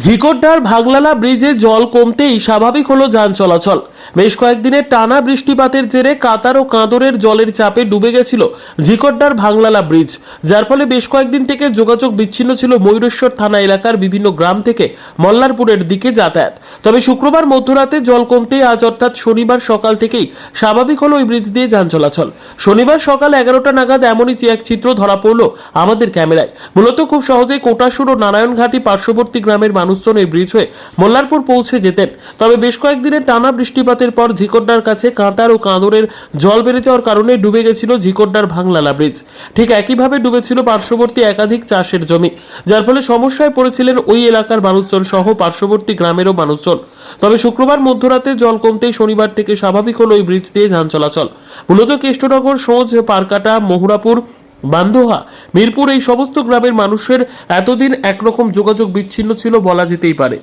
ঝিকরডার ভাগলালা ব্রিজে জল কমতেই স্বাভাবিক হলো যান চলাচল। বেশ কয়েকদিনের টানা বৃষ্টিপাতের জেরে কাতার ও কাঁদরের জলের চাপে ডুবে গেছিল ঝিকরডার ভাগলালা ব্রিজ, যার ফলে বেশ কয়েকদিন থেকে যোগাযোগ বিচ্ছিন্ন ছিল ময়ূরেশ্বর থানা এলাকার বিভিন্ন গ্রাম থেকে মল্লারপুরের দিকে যাতায়াত। তবে শুক্রবার মধ্যরাতে জল কমতেই আজ অর্থাৎ শনিবার সকাল থেকেই স্বাভাবিক হলো ওই ব্রিজ দিয়ে যান চলাচল। শনিবার সকাল এগারোটা নাগাদ এমনই এক চিত্র ধরা পড়ল আমাদের ক্যামেরায়। মূলত খুব সহজেই কোটাসুর ও নারায়ণঘাটি পার্শ্ববর্তী গ্রামের মানুষজন এই ব্রিজ হয়ে মল্লারপুর পৌঁছে যেতেন। তবে বেশ কয়েকদিনের টানা বৃষ্টিপাতের পর ঝিকরডার কাছে কাঁতার ও কাঁদরের জল বেড়ে যাওয়ার কারণে ডুবে গেছিল ঝিকরডার ভাংলালা ব্রিজ। ঠিক একইভাবে ডুবেছিল পার্শ্ববর্তী একাধিক চাষের জমি, যার ফলে সমস্যায় পড়েছিলেন ওই এলাকার মানুষজন সহ পার্শ্ববর্তী গ্রামেরও মানুষজন। তবে শুক্রবার মধ্যরাতে জল কমতেই শনিবার থেকে স্বাভাবিক হল ওই ব্রিজ দিয়ে যান চলাচল। মূলত কেষ্টনগর, সোজ, পারকাটা, মহুরাপুর, বান্ধোহা, মিরপুর এই সমস্ত গ্রামের মানুষের এতদিন একরকম যোগাযোগ বিচ্ছিন্ন ছিল বলা যেতেই পারে।